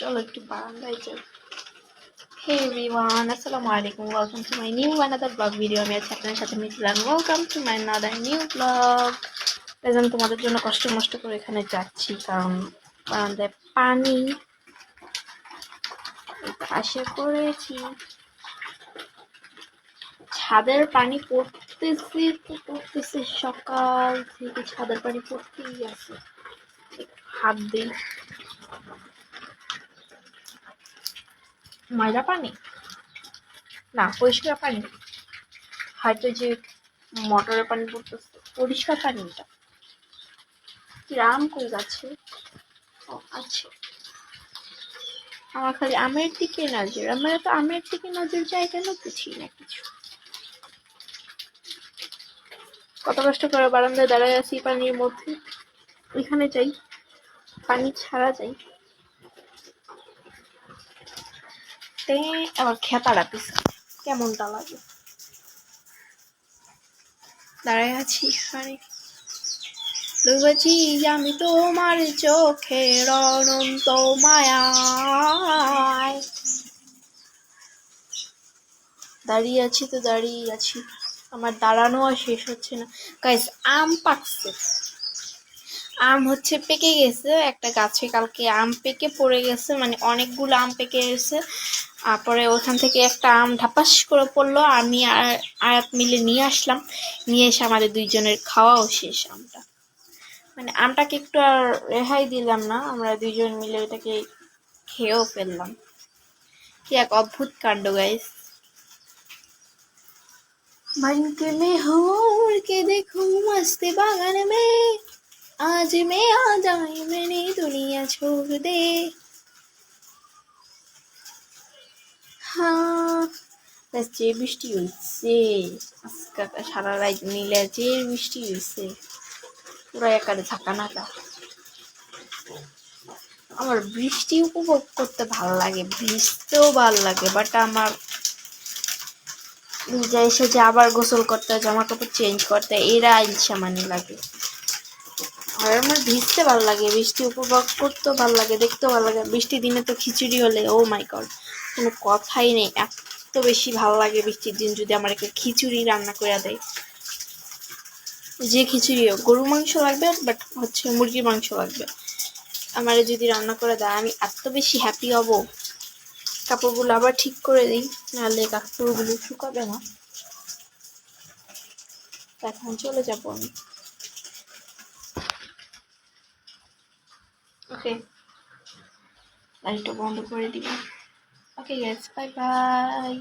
চলো একটু বারান্দায় যাই। হে এভরিওয়ান আসসালামু আলাইকুম। Welcome to my new another blog video আমি আছি আপনার সাথে Mithilan welcome to my another new blog আমি তোমাদের জন্য কষ্ট মষ্ট করে এখানে যাচ্ছি কারণ বারান্দায় পানি। এই করেছি ছাদের পানি পড়তেছে তো পড়তেছে সকাল থেকে। ছাদের পানি পড়তেই আছে। হাত দিই ময়লা পানি? না, পরিষ্কার পানি হয়তো যে মোটরের পানি পড়তেছে, পরিষ্কার পানি এটা। কিরাম কই যাচ্ছে। ও আছে আমার খালি আমের দিকে নজর, আমার তো আমের দিকে নজর যায় কেন বুঝি না কিছু। কত কষ্ট করে বারান্দায় দাঁড়ায় আছি পানির মধ্যে। ওইখানে যাই, পানি ছাড়া যাই। পিস কেমনটা লাগে? দাঁড়ায় আছি এখানে ডুবেছি আমি তোমার চোখের অনন্ত মায়ায়। দাঁড়িয়ে আছি তো দাঁড়িয়ে আছি। আমার দাঁড়ানো আর শেষ হচ্ছে না। গাইস আম পাকছে। আম হচ্ছে পেকে গেছে। একটা গাছে কালকে আম পেকে পড়ে গেছে। মানে অনেকগুলো আম পেকে গেছে। তারপরে ওখান থেকে একটা আম ঢাপাস করে পড়লো আমি আর আয়াত মিলে নিয়ে আসলাম নিয়ে এসে আমাদের দুইজনের খাওয়াও শেষ আমটা মানে আমটাকে একটু আর রেহাই দিলাম না আমরা দুইজন মিলে এটাকে খেয়েও ফেললাম কি এক অদ্ভুত কাণ্ড গাইস मन के में हो उड़ के देखूं मस्त बागान में आज मैं आ जाए मैंने दुनिया छोड़ दे যে বৃষ্টি হয়েছে আজকে সারা রাত মিলে যে বৃষ্টি হয়েছে পুরো একারে থাকা নাকা। আমার বৃষ্টি উপভোগ করতে ভালো লাগে, ভিজতেও ভালো লাগে বাট আমার ভিজা এসে যে আবার গোসল করতে জামা কাপড় চেঞ্জ করতে এরা ইচ্ছা মানে লাগে। আর আমার ভিজতে ভালো লাগে, বৃষ্টি উপভোগ করতেও ভালো লাগে, দেখতেও ভালো লাগে। বৃষ্টি দিনে তো খিচুড়ি হলে ও মাই গড কোনো কথাই নেই। এত বেশি ভালো লাগে বৃষ্টির দিন যদি আমার একটা খিচুড়ি রান্না করে দেয়। যে খিচুড়ি হোক গরু মাংস লাগবে বাট হচ্ছে মুরগির মাংস লাগবে। আমার যদি রান্না করে দেয়, আমি এত বেশি হ্যাপি হব। কাপড়গুলো আবার ঠিক করে দিই, নাহলে কাপড়গুলো শুকাবে না। এখন চলে যাব আমি। ওকে লাইটটা বন্ধ করে দিব ওকে গ্যাস বাই বাই